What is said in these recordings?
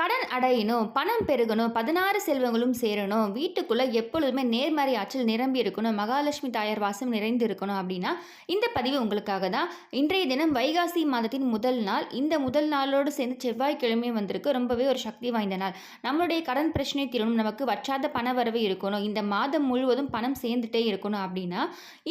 கடன் அடையணும் பணம் பெருகணும் பதினாறு செல்வங்களும் சேரணும் வீட்டுக்குள்ளே எப்பொழுதுமே நேர்மறை ஆற்றல் நிரம்பி இருக்கணும் மகாலட்சுமி தாயார் வாசம் நிறைந்து இருக்கணும் அப்படின்னா இந்த பதிவு உங்களுக்காக தான். இன்றைய தினம் வைகாசி மாதத்தின் முதல் நாள். இந்த முதல் நாளோடு சேர்ந்து செவ்வாய்க்கிழமை வந்திருக்கு. ரொம்பவே ஒரு சக்தி வாய்ந்த நாள். நம்மளுடைய கடன் பிரச்சனை தீரணும். நமக்கு வற்றாத பண வரவு இருக்கணும். இந்த மாதம் முழுவதும் பணம் சேர்ந்துட்டே இருக்கணும் அப்படின்னா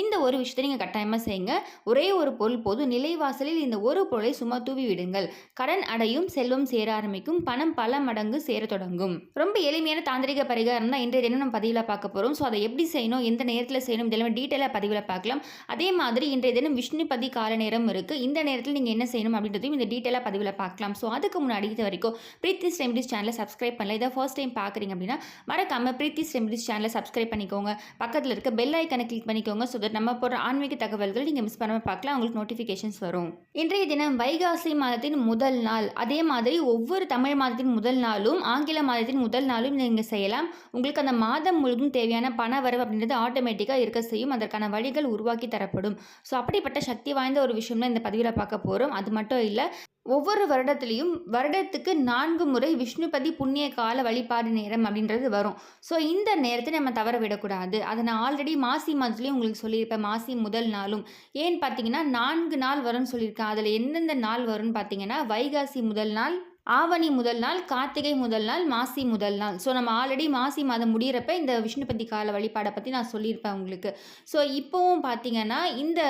இந்த ஒரு விஷயத்தை நீங்கள் கட்டாயமாக செய்யுங்க. ஒரே ஒரு பொருள் போதும். நிலைவாசலில் இந்த ஒரு பொருளை சும்மா தூவி விடுங்கள் கடன் அடையும் செல்வம் சேர ஆரம்பிக்கும். பணம் பல மடங்கு சேர தொடங்கும். ரொம்ப எளிமையான தாந்திரிக பரிகாரம் தான் இன்றைய தினம் நம்ம பதிவில் பார்க்க போகிறோம் ஸோ அதை எப்படி செய்யணும் எந்த நேரத்தில் செய்யணும் இதெல்லாம் டீட்டெயிலாக பதிவில் பார்க்கலாம். அதே மாதிரி இன்றைய தினம் விஷ்ணுபதி கால நேரம் இருக்குது இந்த நேரத்தில் நீங்கள் என்ன செய்யணும் அப்படின்றதையும் இந்த டீட்டெயிலாக பதிவில் பார்க்கலாம். ஸோ அதுக்கு முன்னாடி இது வரைக்கும் பிரீத்தி ரெமிடிஸ் சேனலை சப்ஸ்கிரைப் பண்ணல. இதை ஃபர்ஸ்ட் டைம் பார்க்குறீங்க அப்படின்னா மறக்காம பிரீத்தி ரெமிடிஸ் சேனலை சப்ஸ்கிரைப் பண்ணிக்கோங்க. பக்கத்தில் இருக்க பெல் ஐக்கனை கிளிக் பண்ணிக்கோங்க. ஸோ தட் நம்ம போகிற ஆன்மீக தகவல்கள் நீங்கள் மிஸ் பண்ணாமல் பார்க்கலாம். உங்களுக்கு நோட்டிஃபிகேஷன்ஸ் வரும். இன்றைய தினம் வைகாசி மாதத்தின் முதல் நாள். அதே மாதிரி ஒவ்வொரு தமிழ் மாதத்தின் முதல் நாளும் ஆங்கில மாதத்தின் முதல் நாளும் நீங்கள் செய்யலாம். உங்களுக்கு அந்த மாதம் முழுவதும் தேவையான பண வரவு அப்படின்றது ஆட்டோமேட்டிக்காக இருக்க செய்யும். அதற்கான வழிகள் உருவாக்கி தரப்படும். ஸோ அப்படிப்பட்ட சக்தி வாய்ந்த ஒரு விஷயம் தான் இந்த பதிவில் பார்க்க போகிறோம் அது மட்டும் இல்லை ஒவ்வொரு வருடத்துலேயும் வருடத்துக்கு நான்கு முறை விஷ்ணுபதி புண்ணிய கால வழிபாடு நேரம் அப்படின்றது வரும். ஸோ இந்த நேரத்தை நம்ம தவற விடக்கூடாது. அதை நான் ஆல்ரெடி மாசி மாதத்துலேயும் உங்களுக்கு சொல்லியிருப்பேன். மாசி முதல் நாளும். ஏன்னு பார்த்தீங்கன்னா நான்கு நாள் வரும்னு சொல்லியிருக்கேன். அதில் எந்தெந்த நாள் வரும்னு பார்த்தீங்கன்னா வைகாசி முதல் நாள் ஆவணி முதல் நாள் கார்த்திகை முதல் நாள் மாசி முதல் நாள். ஸோ நம்ம ஆல்ரெடி மாசி மாதம் முடிகிறப்ப இந்த விஷ்ணுபதி கால வழிபாடை பற்றி நான் சொல்லியிருப்பேன் உங்களுக்கு. ஸோ இப்போவும் பார்த்தீங்கன்னா இந்த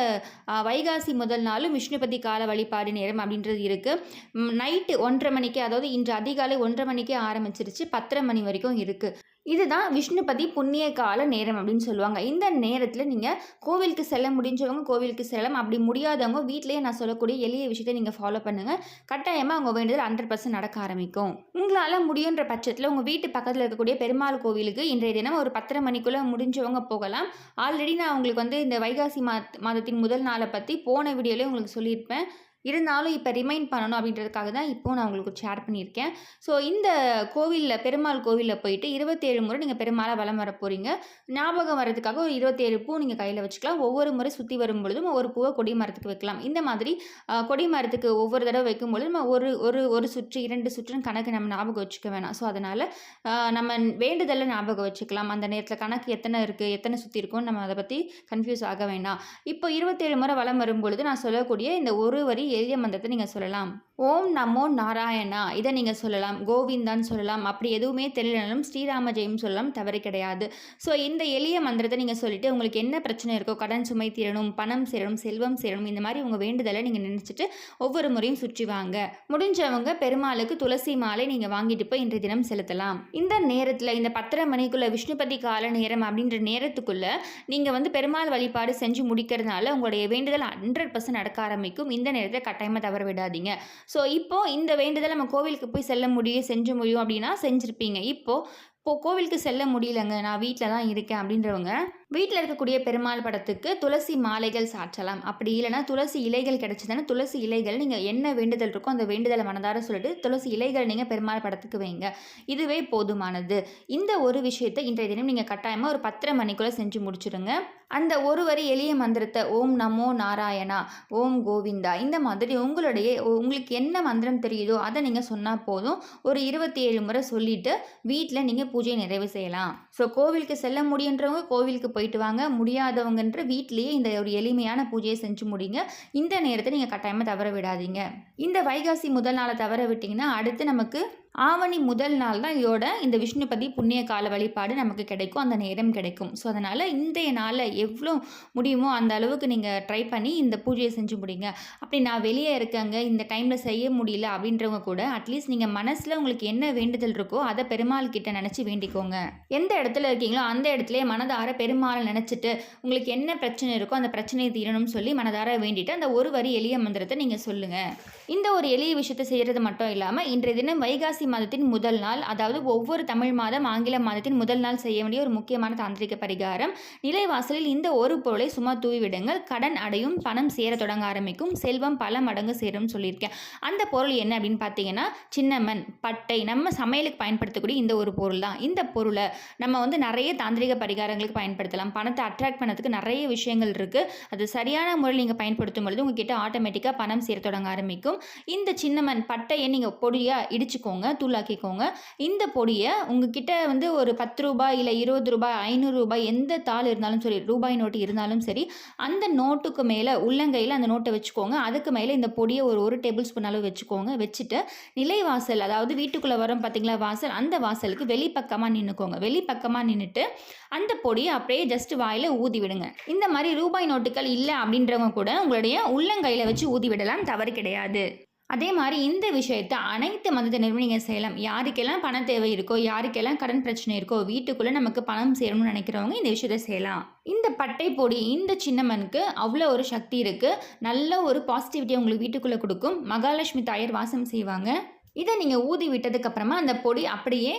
வைகாசி முதல் நாளும் விஷ்ணுபதி கால வழிபாடு நேரம் அப்படின்றது இருக்குது நைட்டு ஒன்றரை மணிக்கு அதாவது இன்று அதிகாலை ஒன்றரை மணிக்கே ஆரம்பிச்சிருச்சு. பத்தரை மணி வரைக்கும் இருக்குது இதுதான் விஷ்ணுபதி புண்ணிய கால நேரம் அப்படின்னு சொல்லுவாங்க. இந்த நேரத்தில் நீங்கள் கோவிலுக்கு செல்ல முடிஞ்சவங்க கோவிலுக்கு செல்லலாம். அப்படி முடியாதவங்க வீட்டிலேயே நான் சொல்லக்கூடிய எளிய விஷயத்தை நீங்கள் ஃபாலோ பண்ணுங்கள் கட்டாயமாக அவங்க வேண்டியது ஹண்ட்ரட் பர்சன்ட் நடக்க ஆரம்பிக்கும். உங்களால் முடியுன்ற பட்சத்தில் உங்கள் வீட்டு பக்கத்தில் இருக்கக்கூடிய பெருமாள் கோவிலுக்கு இன்றைய தினம் ஒரு பத்தரை மணிக்குள்ளே முடிஞ்சவங்க போகலாம். ஆல்ரெடி நான் உங்களுக்கு வந்து இந்த வைகாசி மாத மாதத்தின் முதல் நாளை பற்றி போன வீடியோலேயே உங்களுக்கு சொல்லியிருப்பேன். இருந்தாலும் இப்போ ரிமைண்ட் பண்ணணும் அப்படின்றதுக்காக தான் இப்போது நான் உங்களுக்கு ஷேர் பண்ணியிருக்கேன். ஸோ இந்த கோவிலில் பெருமாள் கோவிலில் போயிட்டு இருபத்தேழு முறை நீங்கள் பெருமாளை வளம் வர போகிறீங்க ஞாபகம் வர்றதுக்காக ஒரு இருபத்தேழு பூ நீங்கள் கையில் வச்சுக்கலாம். ஒவ்வொரு முறை சுற்றி வரும் பொழுதும் ஒரு பூவை கொடி மரத்துக்கு வைக்கலாம். இந்த மாதிரி கொடி மரத்துக்கு ஒவ்வொரு தடவை வைக்கும் பொழுது நம்ம ஒரு ஒரு ஒரு சுற்று இரண்டு சுற்றுன்னு கணக்கு நம்ம ஞாபகம் வச்சுக்க வேணாம். ஸோ அதனால் நம்ம வேண்டுதலை ஞாபகம் வச்சுக்கலாம். அந்த நேரத்தில் கணக்கு எத்தனை இருக்குது எத்தனை சுற்றி இருக்கும்னு நம்ம அதை பற்றி கன்ஃபியூஸ் ஆக வேண்டாம் இப்போ இருபத்தேழு முறை வலம் வரும் பொழுது நான் சொல்லக்கூடிய இந்த ஒரு வரி எளிய மந்திரத்தை நீங்கள் சொல்லலாம். ஓம் நமோ நாராயணா இதை நீங்கள் சொல்லலாம். கோவிந்தான்னு சொல்லலாம். அப்படி எதுவுமே தெரியலனாலும் ஸ்ரீராம ஜெயம் சொல்லலாம் தவறு கிடையாது. ஸோ இந்த எளிய மந்திரத்தை நீங்கள் சொல்லிவிட்டு உங்களுக்கு என்ன பிரச்சனை இருக்கோ கடன் சுமை தீரணும் பணம் சேரணும் செல்வம் சேரணும் இந்த மாதிரி உங்கள் வேண்டுதலை நீங்கள் நினச்சிட்டு ஒவ்வொரு முறையும் சுற்றி வாங்க. முடிஞ்சவங்க பெருமாளுக்கு துளசி மாலை நீங்கள் வாங்கிட்டு போய் இன்றைய தினம் செலுத்தலாம். இந்த நேரத்தில் இந்த பத்தரை மணிக்குள்ளே விஷ்ணுபதி கால நேரம் அப்படின்ற நேரத்துக்குள்ளே நீங்கள் வந்து பெருமாள் வழிபாடு செஞ்சு முடிக்கிறதுனால உங்களுடைய வேண்டுதல் ஹண்ட்ரட் பர்சன்ட் நடக்க ஆரம்பிக்கும். இந்த நேரத்தில் கட்டாயமாக தவற விடாதீங்க. ஸோ இப்போது இந்த வேண்டுதல் நம்ம கோவிலுக்கு போய் செல்ல முடியும் செஞ்சு முடியும் அப்படின்னா செஞ்சுருப்பீங்க. இப்போது இப்போது கோவிலுக்கு செல்ல முடியலங்க. நான் வீட்டில் தான் இருக்கேன் அப்படின்றவங்க வீட்டில் இருக்கக்கூடிய பெருமாள் படத்துக்கு துளசி மாலைகள் சாற்றலாம். அப்படி இல்லைன்னா துளசி இலைகள் கிடச்சிதுன்னா துளசி இலைகள் நீங்கள் என்ன வேண்டுதல் இருக்கோ அந்த வேண்டுதலை மனதார சொல்லிட்டு துளசி இலைகள் நீங்கள் பெருமாள் படத்துக்கு வைங்க. இதுவே போதுமானது. இந்த ஒரு விஷயத்தை இன்றைய தினம் நீங்கள் கட்டாயமாக ஒரு பத்தரை மணிக்குள்ளே செஞ்சு முடிச்சிடுங்க அந்த ஒரு வரி எளிய மந்திரத்தை ஓம் நமோ நாராயணா ஓம் கோவிந்தா இந்த மாதிரி உங்களுடைய உங்களுக்கு என்ன மந்திரம் தெரியுதோ அதை நீங்கள் சொன்னால் போதும். ஒரு இருபத்தி ஏழு முறை சொல்லிட்டு வீட்டில் நீங்கள் பூஜையை நிறைவு செய்யலாம். ஸோ கோவிலுக்கு செல்ல முடியுன்றவங்க கோவிலுக்கு போயிட்டு வாங்க. முடியாதவங்கன்ற வீட்டிலேயே இந்த ஒரு எளிமையான பூஜையை செஞ்சு முடிங்க. இந்த நேரத்தை நீங்கள் கட்டாயமாக தவற விடாதீங்க. இந்த வைகாசி முதல் நாளை தவற விட்டிங்கன்னா அடுத்து நமக்கு ஆவணி முதல் நாள் தான் இதோட இந்த விஷ்ணுபதி புண்ணிய கால வழிபாடு நமக்கு கிடைக்கும். அந்த நேரம் கிடைக்கும். ஸோ அதனால் இன்றைய நாளில் எவ்வளோ முடியுமோ அந்த அளவுக்கு நீங்கள் ட்ரை பண்ணி இந்த பூஜையை செஞ்சு முடிங்க. அப்படி நான் வெளியே இருக்கேங்க. இந்த டைமில் செய்ய முடியல அப்படின்றவங்க கூட அட்லீஸ்ட் நீங்கள் மனசில் உங்களுக்கு என்ன வேண்டுதல் இருக்கோ அதை பெருமாள் கிட்ட நினச்சி வேண்டிக்கோங்க. எந்த இடத்துல இருக்கீங்களோ அந்த இடத்துல மனதார பெருமாளை நினச்சிட்டு உங்களுக்கு என்ன பிரச்சனை இருக்கோ அந்த பிரச்சனையை தீரணும்னு சொல்லி மனதார வேண்டிட்டு அந்த ஒரு வரி எளிய மந்திரத்தை நீங்கள் சொல்லுங்கள் இந்த ஒரு எளிய விஷயத்தை செய்கிறது மட்டும் இல்லாமல் இன்றைய தினம் வைகாசி மாதத்தின் முதல் நாள் அதாவது ஒவ்வொரு தமிழ் மாதம் ஆங்கில மாதத்தின் முதல் நாள் செய்ய வேண்டிய ஒரு முக்கியமான தாந்திரிக பரிகாரம். நிலைவாசலில் இந்த ஒரு பொருளை சும்மா தூவிவிடுங்கள். கடன் அடையும் பணம் சேர தொடங்க ஆரம்பிக்கும் செல்வம் பல மடங்கு சேரும்னு சொல்லியிருக்கேன். அந்த பொருள் என்ன அப்படின்னு பார்த்தீங்கன்னா சின்னமன் பட்டை நம்ம சமையலுக்கு பயன்படுத்தக்கூடிய இந்த ஒரு பொருள் தான். இந்த பொருளை நம்ம வந்து நிறைய தாந்திரிக பரிகாரங்களுக்கு பயன்படுத்தலாம். பணத்தை அட்ராக்ட் பண்ணதுக்கு நிறைய விஷயங்கள் இருக்குது அது சரியான முறையில் நீங்கள் பயன்படுத்தும் பொழுது உங்ககிட்ட ஆட்டோமேட்டிக்காக பணம் சேர தொடங்க ஆரம்பிக்கும். இந்த சின்னமன் பட்டையை நீங்கள் பொடியாக இடிச்சுக்கோங்க. தூளாக்கிக்கோங்க. இந்த பொடியை உங்ககிட்ட வந்து ஒரு பத்து ரூபாய் இல்லை இருபது ரூபாய் ஐநூறு ரூபாய் எந்த தாள் இருந்தாலும் சரி ரூபாய் நோட்டு இருந்தாலும் சரி அந்த நோட்டுக்கு மேலே உள்ளங்கையில் அந்த நோட்டை வச்சுக்கோங்க. அதுக்கு மேலே இந்த பொடியை ஒரு ஒரு டேபிள் ஸ்பூன் அளவு வச்சுக்கோங்க. வச்சுட்டு நிலைவாசல் அதாவது வீட்டுக்குள்ளே வரும் பார்த்தீங்களா வாசல் அந்த வாசலுக்கு வெளிப்பக்கமாக நின்றுக்கோங்க வெளிப்பக்கமாக நின்றுட்டு அந்த பொடியை அப்படியே ஜஸ்ட் வாயில் ஊதி விடுங்க. இந்த மாதிரி ரூபாய் நோட்டுகள் இல்லை அப்படின்றவங்க கூட உங்களுடைய உள்ளங்கையில் வச்சு ஊதி விடலாம் தவறு கிடையாது. அதே மாதிரி இந்த விஷயத்தை அனைத்து மதத்தினருமே நீங்கள் செய்யலாம். யாருக்கெல்லாம் பண தேவை இருக்கோ யாருக்கெல்லாம் கடன் பிரச்சனை இருக்கோ வீட்டுக்குள்ளே நமக்கு பணம் சேரணும்னு நினைக்கிறவங்க இந்த விஷயத்தை செய்யலாம். இந்த பட்டை பொடி இந்த சின்னம்மனுக்கு அவ்வளோ ஒரு சக்தி இருக்குது நல்ல ஒரு பாசிட்டிவிட்டி உங்களுக்கு வீட்டுக்குள்ளே கொடுக்கும். மகாலட்சுமி தாயார் வாசம் செய்வாங்க. இதை நீங்கள் ஊதி விட்டதுக்கப்புறமா அந்த பொடி அப்படியே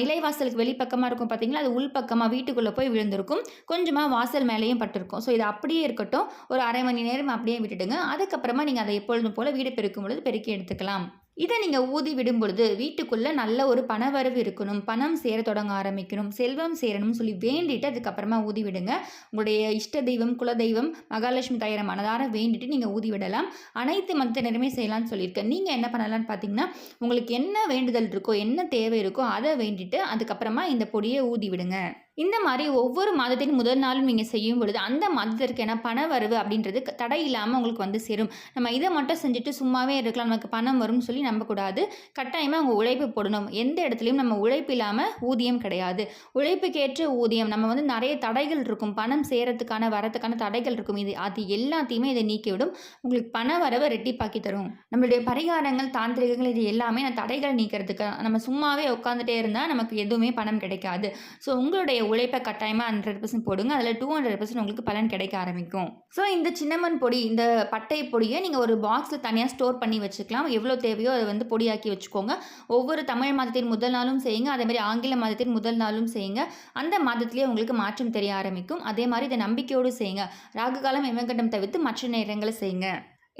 நிலைவாசலுக்கு வெளிப்பக்கமாக இருக்கும் பார்த்தீங்களா அது உள்பக்கமாக வீட்டுக்குள்ளே போய் விழுந்திருக்கும். கொஞ்சமாக வாசல் மேலேயும் பட்டிருக்கும். ஸோ இது அப்படியே இருக்கட்டும். ஒரு அரை மணி நேரம் அப்படியே விட்டுடுங்க. அதுக்கப்புறமா நீங்கள் அதை எப்பொழுதும் போல் வீடு பெருக்கும் பொழுது பெருக்கி எடுத்துக்கலாம். இதை நீங்கள் ஊதி விடும் பொழுது வீட்டுக்குள்ளே நல்ல ஒரு பணவரவு இருக்கணும் பணம் சேர தொடங்க ஆரம்பிக்கணும் செல்வம் சேரணும்னு சொல்லி வேண்டிட்டு அதுக்கப்புறமா ஊதி விடுங்க. உங்களுடைய இஷ்ட தெய்வம் குலதெய்வம் மகாலட்சுமி தயார மனதார வேண்டிட்டு நீங்கள் ஊதி விடலாம். அனைத்து மதத்தினருமே செய்யலாம்னு சொல்லியிருக்கேன் நீங்கள் என்ன பண்ணலாம்னு பார்த்தீங்கன்னா உங்களுக்கு என்ன வேண்டுதல் இருக்கோ என்ன தேவை இருக்கோ அதை வேண்டிட்டு அதுக்கப்புறமா இந்த பொடியை ஊதி விடுங்க. இந்த மாதிரி ஒவ்வொரு மாதத்தின் முதல் நாளும் நீங்கள் செய்யும் பொழுது அந்த மாதத்திற்கான பண வரவு அப்படின்றது தடை இல்லாமல் உங்களுக்கு வந்து சேரும். நம்ம இதை மட்டும் செஞ்சுட்டு சும்மாவே இருக்கலாம். நமக்கு பணம் வரும்னு சொல்லி நம்பக்கூடாது. கட்டாயமாக அவங்க உழைப்பு போடணும். எந்த இடத்துலையும் நம்ம உழைப்பு இல்லாமல் ஊதியம் கிடையாது. உழைப்புக்கேற்ற ஊதியம். நம்ம வந்து நிறைய தடைகள் இருக்கும். பணம் சேரத்துக்கான வரத்துக்கான தடைகள் இருக்கும். இது அது எல்லாத்தையுமே இதை நீக்கிவிடும். உங்களுக்கு பண வரவை ரெட்டிப்பாக்கி தரும். நம்மளுடைய பரிகாரங்கள் தாந்திரிகங்கள் இது எல்லாமே நான் தடைகள் நீக்கிறதுக்கு நம்ம சும்மாவே உட்காந்துட்டே இருந்தால் நமக்கு எதுவுமே பணம் கிடைக்காது. ஸோ உங்களுடைய உழைப்பை கட்டாயமாக ஹண்ட்ரட் பர்சன்ட் போடுங்க. அதில் டூ ஹண்ட்ரட் பர்சன்ட் உங்களுக்கு பலன் கிடைக்க ஆரம்பிக்கும். ஸோ இந்த சின்னமன் பொடி இந்த பட்டை பொடியை நீங்கள் ஒரு பாக்ஸில் தனியாக ஸ்டோர் பண்ணி வச்சுக்கலாம். எவ்வளோ தேவையோ அதை வந்து பொடியாக்கி வச்சுக்கோங்க. ஒவ்வொரு தமிழ் மாதத்தின் முதல் நாளும் செய்யுங்க. அதே மாதிரி ஆங்கில மாதத்தின் முதல் நாளும் செய்யுங்க. அந்த மாதத்திலேயே உங்களுக்கு மாற்றம் தெரிய ஆரம்பிக்கும். அதே மாதிரி இதை நம்பிக்கையோடு செய்யுங்க. ராகு காலம் எமகண்டம் தவிர்த்து மற்ற நேரங்களை செய்யுங்க.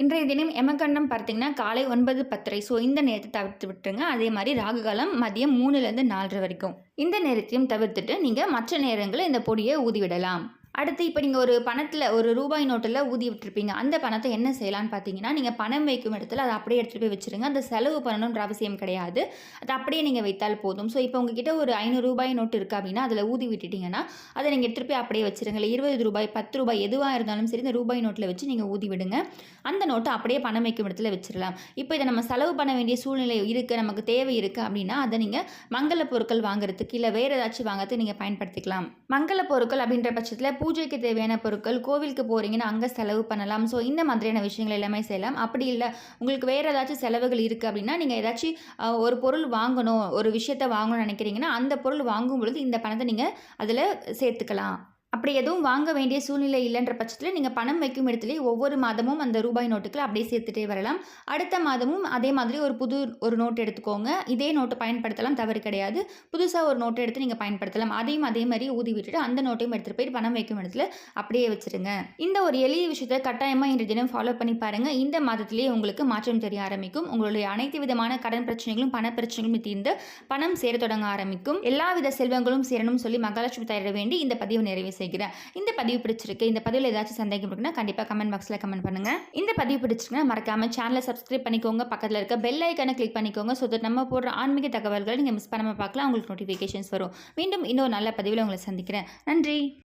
இன்றைய தினம் எமகண்டம் பார்த்தீங்கன்னா காலை ஒன்பது பத்தரை. ஸோ இந்த நேரத்தை தவிர்த்து விட்டுருங்க. அதே மாதிரி ராகு காலம் மதியம் மூணுலேருந்து நாலரை வரைக்கும். இந்த நேரத்தையும் தவிர்த்துட்டு நீங்கள் மற்ற நேரங்களில் இந்த பொடியை ஊதிவிடலாம். அடுத்து இப்போ நீங்கள் ஒரு பணத்தில் ஒரு ரூபாய் நோட்டில் ஊதி விட்டுருப்பீங்க. அந்த பணத்தை என்ன செய்யலாம்னு பார்த்தீங்கன்னா நீங்கள் பணம் வைக்கும் இடத்துல அதை அப்படியே எடுத்துகிட்டு போய் வச்சுருங்க. அந்த செலவு பண்ணணுன்ற அவசியம் கிடையாது. அது அப்படியே நீங்கள் வைத்தால் போதும். ஸோ இப்போ உங்ககிட்ட ஒரு ஐநூறு ரூபாய் நோட்டு இருக்குது அப்படின்னா அதில் ஊதி விட்டுட்டிங்கன்னா அதை நீங்கள் எடுத்துகிட்டு போய் அப்படியே வச்சுருங்க. இல்லை இருபது ரூபாய் பத்து ரூபாய் எதுவாக இருந்தாலும் சரி இந்த ரூபாய் நோட்டில் வச்சு நீங்கள் ஊதி விடுங்க. அந்த நோட்டை அப்படியே பணம் வைக்கும் இடத்துல வச்சிடலாம். இப்போ இதை நம்ம செலவு பண்ண வேண்டிய சூழ்நிலை இருக்குது நமக்கு தேவை இருக்குது அப்படின்னா அதை நீங்கள் மங்கள பொருட்கள் வாங்குறதுக்கு இல்லை வேறு ஏதாச்சும் வாங்கிறதுக்கு நீங்கள் பயன்படுத்திக்கலாம். மங்கள பொருட்கள் அப்படின்ற பட்சத்தில் பூஜைக்கு தேவையான பொருட்கள் கோவிலுக்கு போகிறீங்கன்னா அங்கே செலவு பண்ணலாம். ஸோ இந்த மாதிரியான விஷயங்கள் எல்லாமே செய்யலாம். அப்படி இல்லை உங்களுக்கு வேறு ஏதாச்சும் செலவுகள் இருக்குது அப்படின்னா நீங்கள் ஏதாச்சும் ஒரு பொருள் வாங்கணும் ஒரு விஷயத்தை வாங்கணும்னு நினைக்கிறீங்கன்னா அந்த பொருள் வாங்கும் பொழுது இந்த பணத்தை நீங்கள் அதில் சேர்த்துக்கலாம். அப்படி எதுவும் வாங்க வேண்டிய சூழ்நிலை இல்லைன்ற பட்சத்தில் நீங்கள் பணம் வைக்கும் இடத்துலேயே ஒவ்வொரு மாதமும் அந்த ரூபாய் நோட்டுகளை அப்படியே சேர்த்துட்டே வரலாம். அடுத்த மாதமும் அதே மாதிரி ஒரு புது ஒரு நோட்டு எடுத்துக்கோங்க. இதே நோட்டு பயன்படுத்தலாம் தவறு கிடையாது. புதுசாக ஒரு நோட்டை எடுத்து நீங்கள் பயன்படுத்தலாம். அதையும் அதே மாதிரி ஊதி விட்டுட்டு அந்த நோட்டையும் எடுத்துகிட்டு போய் பணம் வைக்கும் இடத்துல அப்படியே வச்சுருங்க. இந்த ஒரு எளிய விஷயத்தை கட்டாயமாக இன்று தினம் ஃபாலோ பண்ணி பாருங்கள் இந்த மாதத்திலேயே உங்களுக்கு மாற்றம் தெரிய ஆரம்பிக்கும். உங்களுடைய அனைத்து விதமான கடன் பிரச்சனைகளும் பண பிரச்சனைகளும் தீர்ந்து பணம் சேர தொடங்க ஆரம்பிக்கும். எல்லா வித செல்வங்களும் சேரணும்னு சொல்லி மகாலட்சுமி தயார வேண்டி இந்த பதிவு நிறைவு செய்கிறேன். இந்த பதிவு பிடிச்சிருக்கு இந்த பதிவில் ஏதாச்சும் சந்தேகம் இருக்குன்னா கண்டிப்பாக கமெண்ட் பாக்ஸில் கமெண்ட் பண்ணுங்க. இந்த பதிவு பிடிச்சிருக்குன்னா மறக்காம சேனலை சப்ஸ்கிரைப் பண்ணிக்கோங்க. பக்கத்தில் இருக்க பெல் ஐக்கான கிளிக் பண்ணிக்கோங்க. ஸோ தட் நம்ம போடுற ஆன்மீக தகவல்களை நீங்கள் மிஸ் பண்ணாமல் பார்க்கலாம். உங்களுக்கு நோட்டிஃபிகேஷன்ஸ் வரும். மீண்டும் இன்னொரு நல்ல பதிவில் உங்களை சந்திக்கிறேன். நன்றி.